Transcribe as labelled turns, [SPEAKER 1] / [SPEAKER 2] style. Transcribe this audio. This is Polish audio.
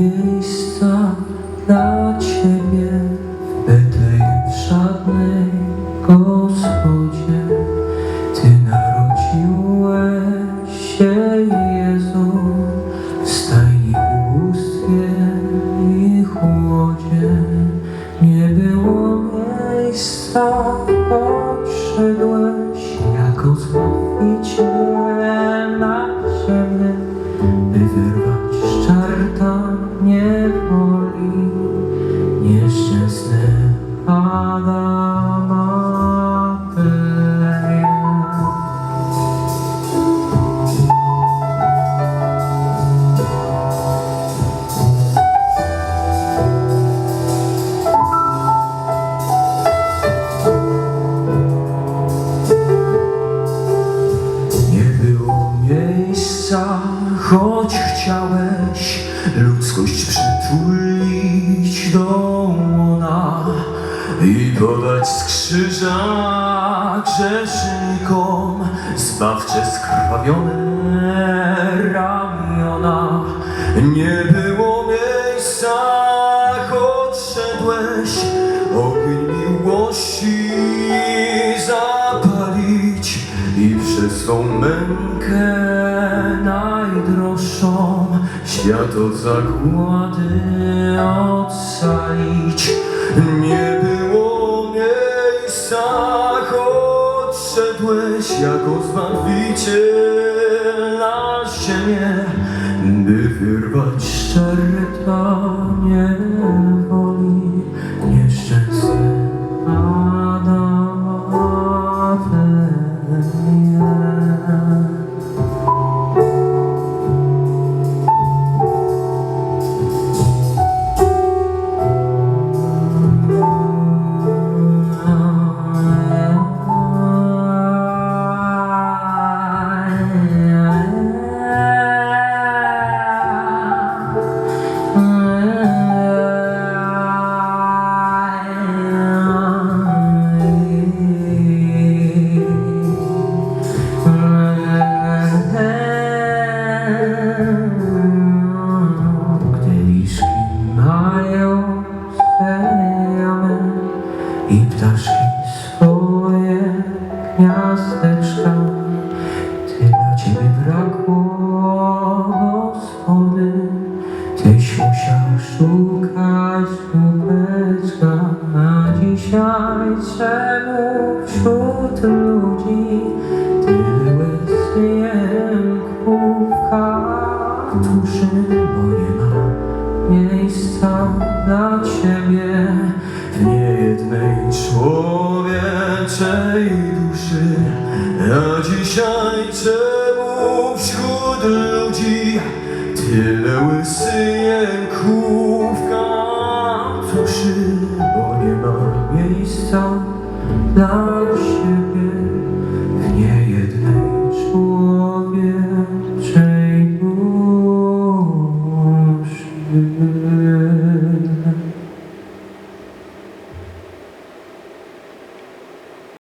[SPEAKER 1] miejsca dla Ciebie. Choć chciałeś ludzkość przytulić do łona i podać z krzyża grzesznikom zbawcze skrwawione ramiona. Nie było miejsca, choć szedłeś ogień miłości zapalić i przez swą mękę najdroższą świat od zagłady ocalić. Nie było miejsca, choć szedłeś jako zbawiciel na ziemię, by wyrwać szczerta niewoli i ptaszki swoje gniazdeczka, tyle ciebie brakło gospody, tyś musiał szukać słupeczka, a dzisiaj czemu wśród ludzi tyle jęków katuszy, bo nie ma miejsca dla ciebie Mej człowieczej duszy. Ja dzisiaj czemu wśród ludzi Tyle łysy jękówka Tuszy, bo nie ma miejsca dla siebie W niejednej człowieczej duszy.